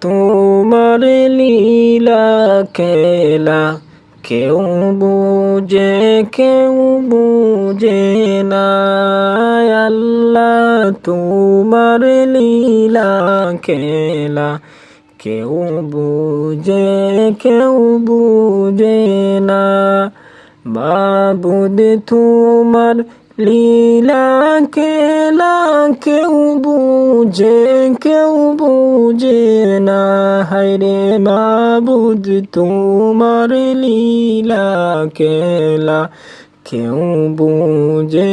তোমার লীলা খেলা কেউ বুঝে কেউ বুঝে না। আল্লাহ তোমার লীলা খেলা কেউ বুঝে কেউ বুঝে না। বাবুদ তোমার লীলা খেলা কেউ বুঝে কেউ বুঝে না হায়রে বাবুদ তোমার লীলা খেলা কেউ বুঝে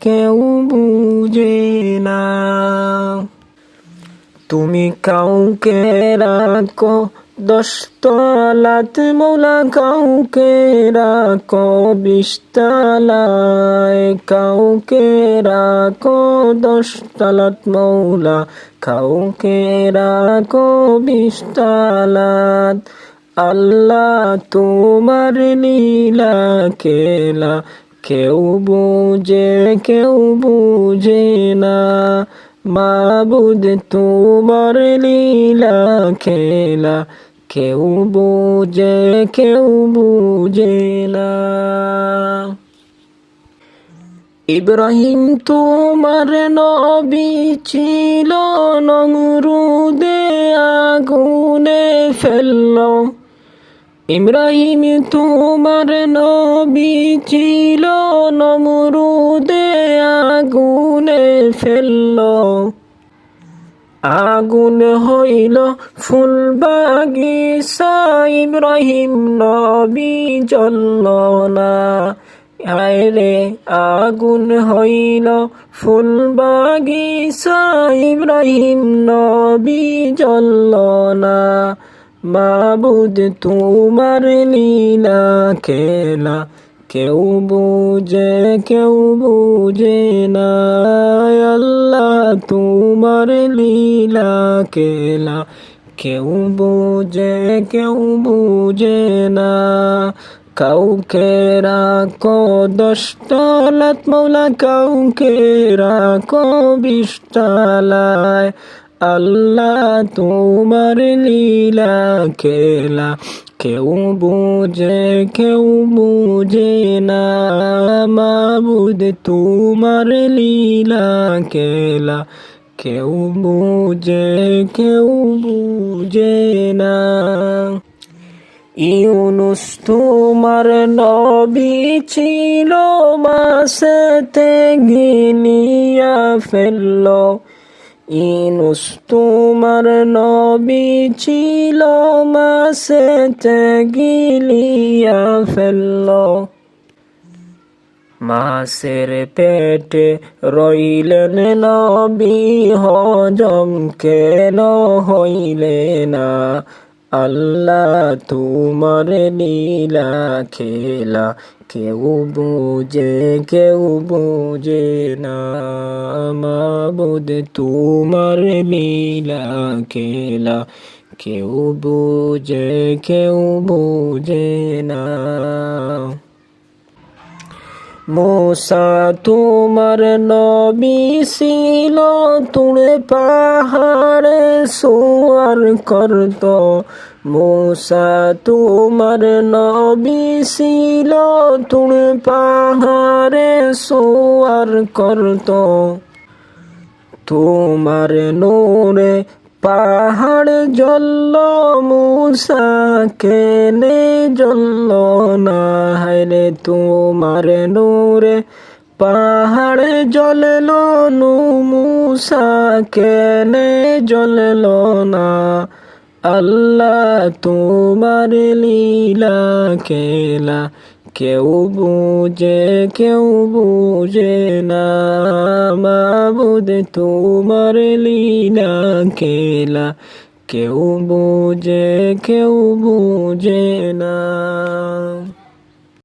কেউ বুঝে না তুমি কাউকে রাখো দশতলাত মৌলা কাউকে রাখো, বিশতলায় কাউকে রাখো, দশতলাত মৌলা কাউকে রাখো, বিশতলাত। আল্লাহ তোমার লীলা খেলা কেউ বুঝে কেউ বুঝে না। মাবুদ তোমার লীলা খেলা কেউ বুঝে কেউ বুঝে না। ইব্রাহিম তোমার নবী ছিল, নমরুদে আগুনে ফেলল। ইব্রাহিম তোমার নবী ছিল, নমরুদে আগুনে ফেলল। আগুন হইল ফুল বাগিসা ইব্রাহিম নবী জ্বলল না আরে আগুন হইল ফুল বাগিসা ইব্রাহিম নবী জ্বলল না মাবুদ, তোমার লীলা খেলা কেউ বুঝে কেউ বুঝে না। আল্লাহ, তোমার লীলা কেলা। কেউ বুঝে কেউ বুঝে না। কাউকে রাখো দশটালাত মৌলা, কাউকে রাখো বিশটালায় আল্লাহ, তোমার লীলা খেলা কেউ বুঝে কেউ বুঝে না। মাবুদ, তোমার লীলা খেলা কেউ বুঝে কেউ বুঝে না। ইউনুস, তোমার নবী ছিল মাসেতে গিনিয়া ফেলল। ইনুস, তোমার নবী ছিল মাসেতে গিলিয়া ফেলল। মাসের পেটে রইলেন নবী, হজম কেন হইলে না? আল্লাহ তোমার লীলা খেলা, কেউ বুঝে কেউ বুঝে না। মাবুদ তোমার লীলা খেলা, কেউ বুঝে কেউ বুঝে না। মোসা, তোমার নবী ছিল তুড়ে পাহাড়ে সোয়ার করত। মোসা, তোমার নবী ছিল তুড়ে পাহাড়ে সোয়ার করত। তোমার নোরে পাহাড় জল্ল মুসা কেনে জল্ল না হায়রে তোমার নূরে। পাহাড় জলল নু মুসা কেনে জলল না। আল্লাহ তোমার লীলা খেলা, কেউ বুঝে কেউ বুঝে না। মাবুদ, তোমার লীলা খেলা কেউ বুঝে কেউ বুঝে না